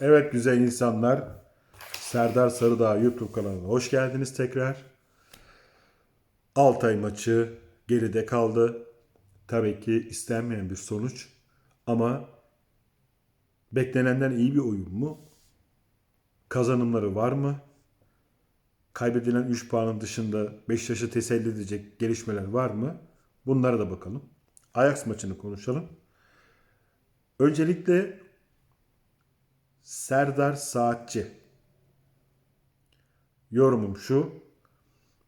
Evet güzel insanlar. Serdar Sarıdağ YouTube kanalına hoş geldiniz tekrar. Altay maçı geride kaldı. Tabii ki istenmeyen bir sonuç. Ama beklenenden iyi bir oyun mu? Kazanımları var mı? Kaybedilen 3 puanın dışında Beşiktaş'ı teselli edecek gelişmeler var mı? Bunlara da bakalım. Ajax maçını konuşalım. Öncelikle Serdar Saatçi. Yorumum şu.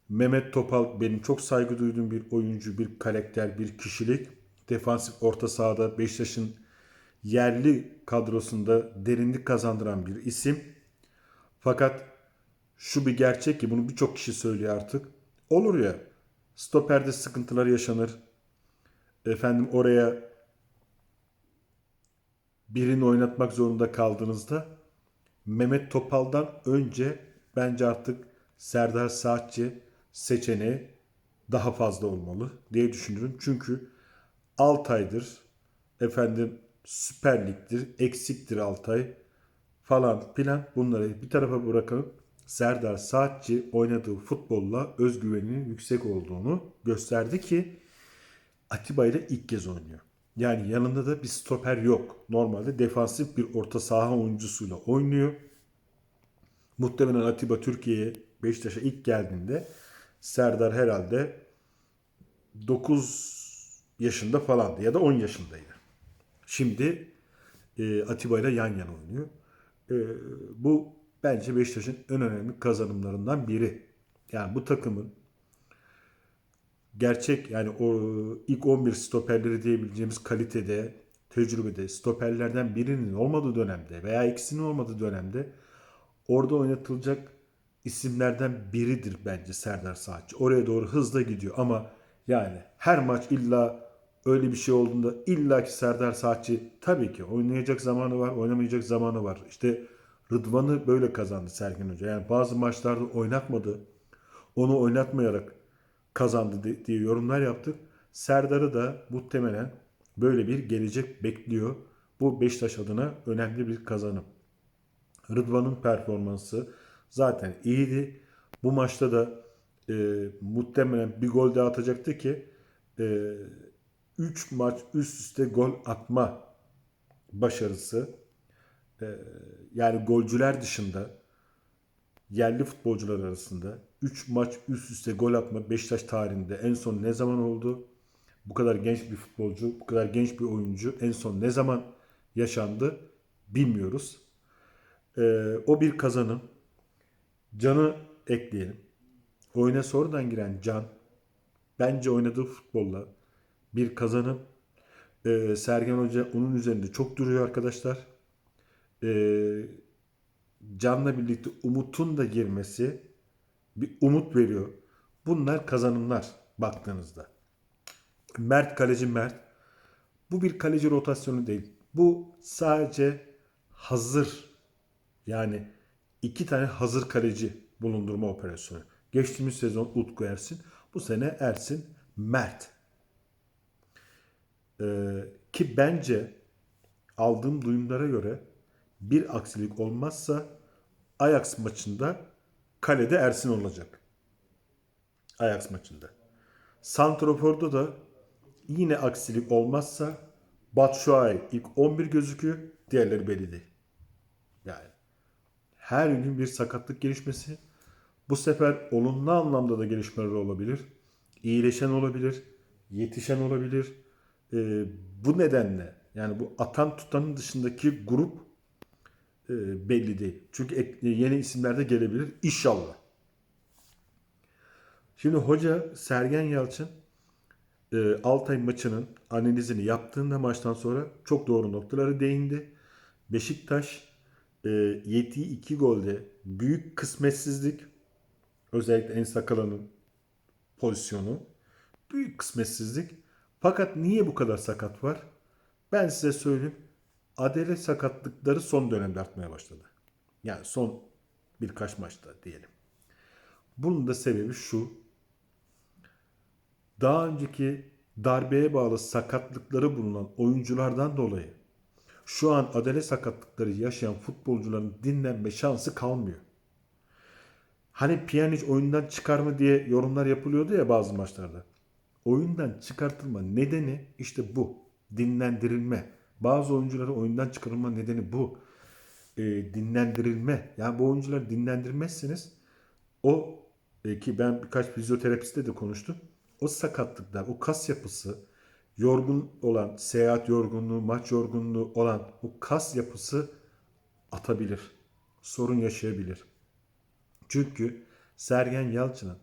Mehmet Topal benim çok saygı duyduğum bir oyuncu, bir karakter, bir kişilik. Defansif orta sahada Beşiktaş'ın yerli kadrosunda derinlik kazandıran bir isim. Fakat şu bir gerçek ki bunu birçok kişi söylüyor artık. Olur ya stoperde sıkıntılar yaşanır. Efendim oraya birini oynatmak zorunda kaldığınızda Mehmet Topal'dan önce bence artık Serdar Saatçi seçeneği daha fazla olmalı diye düşünüyorum. Çünkü Altay'dır, efendim Süper Lig'dir, eksiktir Altay falan filan bunları bir tarafa bırakalım. Serdar Saatçi oynadığı futbolla özgüveninin yüksek olduğunu gösterdi ki Atiba ile ilk kez oynuyor. Yani yanında da bir stoper yok. Normalde defansif bir orta saha oyuncusuyla oynuyor. Muhtemelen Atiba Türkiye'ye Beşiktaş'a ilk geldiğinde Serdar herhalde 9 yaşında falandı ya da 10 yaşındaydı. Şimdi e, Atiba ile yan yana oynuyor. E, bu bence Beşiktaş'ın en önemli kazanımlarından biri. Yani bu takımın gerçek yani o ilk 11 stoperleri diyebileceğimiz kalitede, tecrübede stoperlerden birinin olmadığı dönemde veya ikisinin olmadığı dönemde orada oynatılacak isimlerden biridir bence Serdar Saatçi. Oraya doğru hızla gidiyor ama yani her maç illa öyle bir şey olduğunda illa ki Serdar Saatçi tabii ki oynayacak zamanı var, oynamayacak zamanı var. İşte Rıdvan'ı böyle kazandı Sergen Hoca. Yani bazı maçlarda oynatmadı. Onu oynatmayarak kazandı diye yorumlar yaptık. Serdar'ı da muhtemelen böyle bir gelecek bekliyor. Bu Beşiktaş adına önemli bir kazanım. Rıdvan'ın performansı zaten iyiydi. Bu maçta da e, muhtemelen bir gol daha atacaktı ki 3 e, maç üst üste gol atma başarısı. E, yani golcüler dışında yerli futbolcular arasında 3 maç üst üste gol atma Beşiktaş tarihinde en son ne zaman oldu? Bu kadar genç bir futbolcu, bu kadar genç bir oyuncu en son ne zaman yaşandı bilmiyoruz. Ee, o bir kazanım. Can'ı ekleyelim. Oyuna sonradan giren Can bence oynadığı futbolla bir kazanım. Ee, Sergen Hoca onun üzerinde çok duruyor arkadaşlar. Ee, Can'la birlikte Umut'un da girmesi bir umut veriyor. Bunlar kazanımlar baktığınızda. Mert kaleci Mert. Bu bir kaleci rotasyonu değil. Bu sadece hazır yani iki tane hazır kaleci bulundurma operasyonu. Geçtiğimiz sezon Utku Ersin. Bu sene Ersin Mert. Ee, ki bence aldığım duyumlara göre bir aksilik olmazsa Ajax maçında kalede Ersin olacak. Ajax maçında. Santrofor'da da yine aksilik olmazsa Batshuayi ilk 11 gözüküyor. Diğerleri belli değil. Yani her gün bir sakatlık gelişmesi. Bu sefer olumlu anlamda da gelişmeler olabilir. İyileşen olabilir. Yetişen olabilir. Ee, bu nedenle yani bu atan tutanın dışındaki grup e, belli değil. Çünkü yeni isimler de gelebilir. İnşallah. Şimdi hoca Sergen Yalçın e, Altay maçının analizini yaptığında maçtan sonra çok doğru noktaları değindi. Beşiktaş e, yediği iki golde büyük kısmetsizlik özellikle En Sakala'nın pozisyonu büyük kısmetsizlik. Fakat niye bu kadar sakat var? Ben size söyleyeyim. Adele sakatlıkları son dönemde artmaya başladı. Yani son birkaç maçta diyelim. Bunun da sebebi şu. Daha önceki darbeye bağlı sakatlıkları bulunan oyunculardan dolayı Şu an adale sakatlıkları yaşayan futbolcuların dinlenme şansı kalmıyor. Hani Pjanic oyundan çıkar mı diye yorumlar yapılıyordu ya bazı maçlarda. Oyundan çıkartılma nedeni işte bu. Dinlendirilme. Bazı oyuncuları oyundan çıkarılma nedeni bu. Ee, dinlendirilme. Yani bu oyuncuları dinlendirmezseniz o e, ki ben birkaç fizyoterapiste de konuştum. O sakatlıklar, o kas yapısı, yorgun olan, seyahat yorgunluğu, maç yorgunluğu olan o kas yapısı atabilir. Sorun yaşayabilir. Çünkü Sergen Yalçın'ın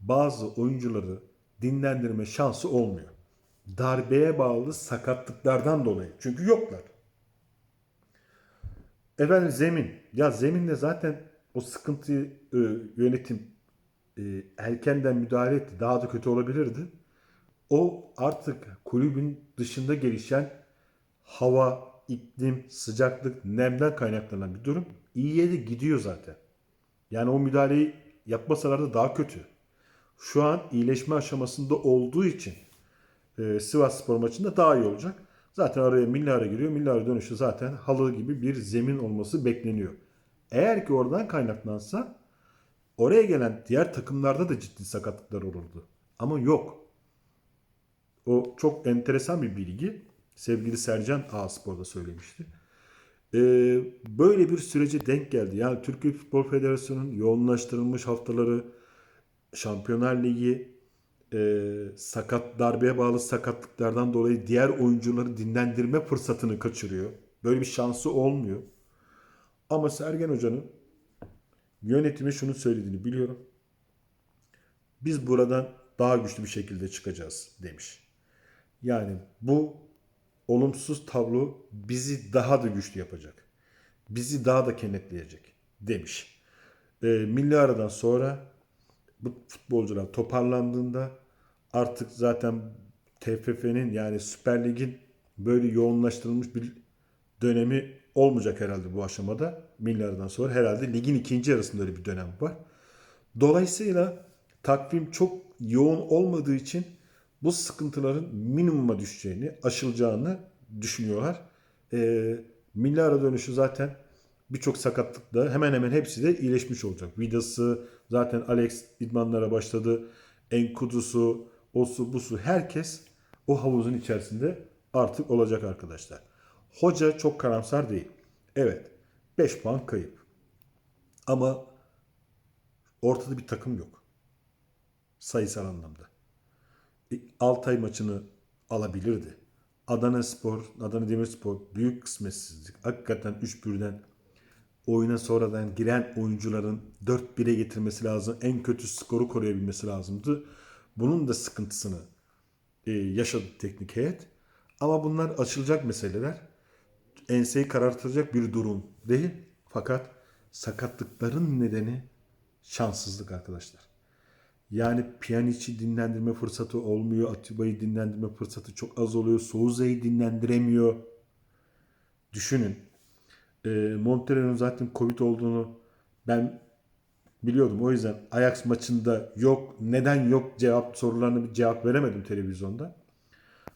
bazı oyuncuları dinlendirme şansı olmuyor. Darbeye bağlı sakatlıklardan dolayı. Çünkü yoklar. Efendim zemin. Ya zeminde zaten o sıkıntıyı e, yönetim e, erkenden müdahale etti. Daha da kötü olabilirdi. O artık kulübün dışında gelişen hava, iklim, sıcaklık, nemden kaynaklanan bir durum. İyiye de gidiyor zaten. Yani o müdahaleyi yapmasalar da daha kötü. Şu an iyileşme aşamasında olduğu için e, Sivas Spor maçında daha iyi olacak. Zaten araya Milli giriyor. Milli dönüşü zaten halı gibi bir zemin olması bekleniyor. Eğer ki oradan kaynaklansa oraya gelen diğer takımlarda da ciddi sakatlıklar olurdu. Ama yok. O çok enteresan bir bilgi. Sevgili Sercan A-Spor'da söylemişti. Ee, böyle bir sürece denk geldi. Yani Türkiye Futbol Federasyonu'nun yoğunlaştırılmış haftaları, Şampiyonlar Ligi, e, sakat darbeye bağlı sakatlıklardan dolayı diğer oyuncuları dinlendirme fırsatını kaçırıyor. Böyle bir şansı olmuyor. Ama Sergen Hoca'nın yönetimi şunu söylediğini biliyorum. Biz buradan daha güçlü bir şekilde çıkacağız demiş. Yani bu olumsuz tablo bizi daha da güçlü yapacak. Bizi daha da kenetleyecek demiş. E, milli aradan sonra bu futbolcular toparlandığında artık zaten TFF'nin yani Süper Lig'in böyle yoğunlaştırılmış bir dönemi olmayacak herhalde bu aşamada. Milli aradan sonra herhalde ligin ikinci yarısında öyle bir dönem var. Dolayısıyla takvim çok yoğun olmadığı için bu sıkıntıların minimuma düşeceğini, aşılacağını düşünüyorlar. E, milli ara dönüşü zaten birçok sakatlıkla hemen hemen hepsi de iyileşmiş olacak. Vidası zaten Alex idmanlara başladı. Enkudusu, osu busu herkes o havuzun içerisinde artık olacak arkadaşlar. Hoca çok karamsar değil. Evet 5 puan kayıp. Ama ortada bir takım yok. Sayısal anlamda. E, Altay maçını alabilirdi. Adana Spor, Adana Demirspor büyük kısmetsizlik. Hakikaten 3-1'den oyuna sonradan giren oyuncuların 4-1'e getirmesi lazım. En kötü skoru koruyabilmesi lazımdı. Bunun da sıkıntısını e, yaşadı teknik heyet. Ama bunlar açılacak meseleler. Enseyi karartacak bir durum değil. Fakat sakatlıkların nedeni şanssızlık arkadaşlar. Yani Pjanic'i dinlendirme fırsatı olmuyor. Atiba'yı dinlendirme fırsatı çok az oluyor. Souza'yı dinlendiremiyor. Düşünün. E, Montero'nun zaten Covid olduğunu ben biliyordum. O yüzden Ajax maçında yok, neden yok cevap sorularına bir cevap veremedim televizyonda.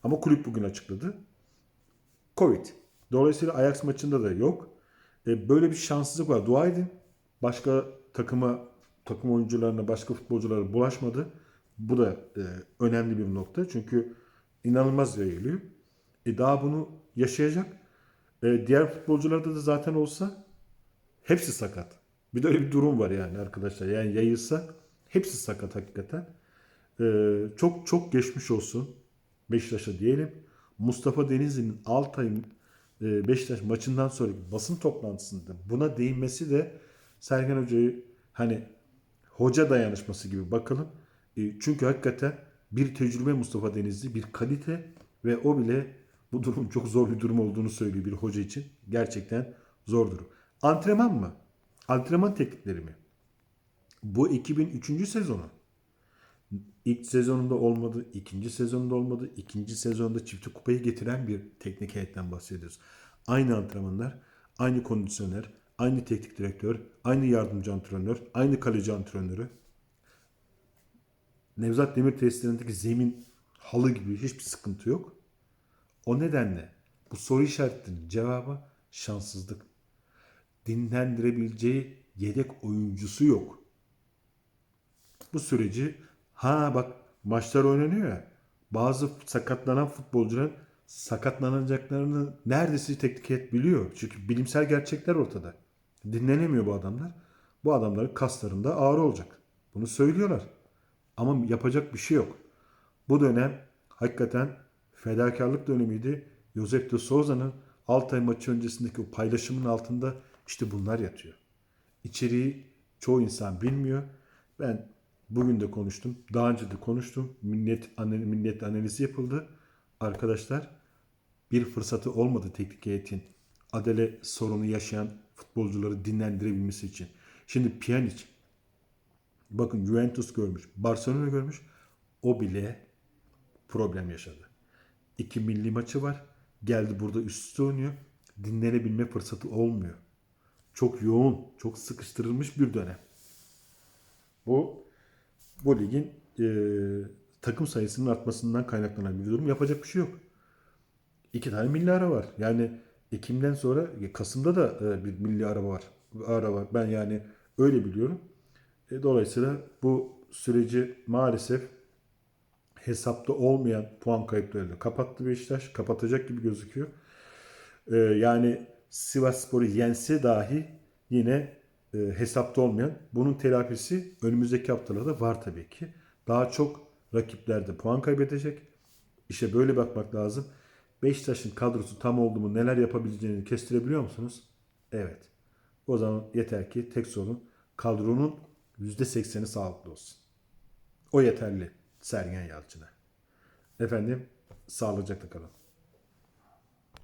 Ama kulüp bugün açıkladı. Covid. Dolayısıyla Ajax maçında da yok. E, böyle bir şanssızlık var. Dua edin. Başka takıma, takım oyuncularına, başka futbolculara bulaşmadı. Bu da e, önemli bir nokta. Çünkü inanılmaz yayılıyor. E, daha bunu yaşayacak. E, diğer futbolcularda da zaten olsa hepsi sakat. Bir de öyle bir durum var yani arkadaşlar. Yani yayılsa hepsi sakat hakikaten. E, çok çok geçmiş olsun Beşiktaş'a diyelim. Mustafa Denizli'nin Altay'ın e, Beşiktaş maçından sonraki basın toplantısında buna değinmesi de Sergen Hoca'yı hani hoca dayanışması gibi bakalım. E, çünkü hakikaten bir tecrübe Mustafa Denizli, bir kalite ve o bile bu durum çok zor bir durum olduğunu söylüyor bir hoca için. Gerçekten zor durum. Antrenman mı? Antrenman teknikleri mi? Bu ekibin 3. sezonu. İlk sezonunda olmadı, ikinci sezonunda olmadı, ikinci sezonda çifte kupayı getiren bir teknik heyetten bahsediyoruz. Aynı antrenmanlar, aynı kondisyoner, aynı teknik direktör, aynı yardımcı antrenör, aynı kaleci antrenörü. Nevzat Demir tesislerindeki zemin halı gibi hiçbir sıkıntı yok. O nedenle Bu soru işaretinin cevabı şanssızlık. Dinlendirebileceği yedek oyuncusu yok. Bu süreci ha bak maçlar oynanıyor ya bazı sakatlanan futbolcuların sakatlanacaklarını neredeyse teknik heyet biliyor. Çünkü bilimsel gerçekler ortada. Dinlenemiyor bu adamlar. Bu adamların kaslarında ağrı olacak. Bunu söylüyorlar. Ama yapacak bir şey yok. Bu dönem hakikaten fedakarlık dönemiydi. Josep de Souza'nın Altay maçı öncesindeki o paylaşımın altında işte bunlar yatıyor. İçeriği çoğu insan bilmiyor. Ben bugün de konuştum. Daha önce de konuştum. Millet, analiz, millet analizi yapıldı. Arkadaşlar bir fırsatı olmadı teknik heyetin adele sorunu yaşayan futbolcuları dinlendirebilmesi için. Şimdi Pjanic bakın Juventus görmüş, Barcelona görmüş. O bile problem yaşadı. İki milli maçı var. Geldi burada üst üste oynuyor. Dinlenebilme fırsatı olmuyor. Çok yoğun, çok sıkıştırılmış bir dönem. Bu bu ligin e, takım sayısının artmasından kaynaklanan bir durum. Yapacak bir şey yok. İki tane milli ara var. Yani Ekim'den sonra Kasım'da da e, bir milli araba var. Ara var. Ben yani öyle biliyorum. E, dolayısıyla bu süreci maalesef hesapta olmayan puan kayıplarıyla kapattı Beşiktaş. Kapatacak gibi gözüküyor. E, yani Sivasspor'u yense dahi yine e, hesapta olmayan bunun telafisi önümüzdeki haftalarda var tabii ki. Daha çok rakiplerde puan kaybedecek. İşte böyle bakmak lazım. Beşiktaş'ın kadrosu tam oldu mu neler yapabileceğini kestirebiliyor musunuz? Evet. O zaman yeter ki tek sorun kadronun %80'i sağlıklı olsun. O yeterli Sergen Yalçın'a. Efendim sağlıcakla kalın.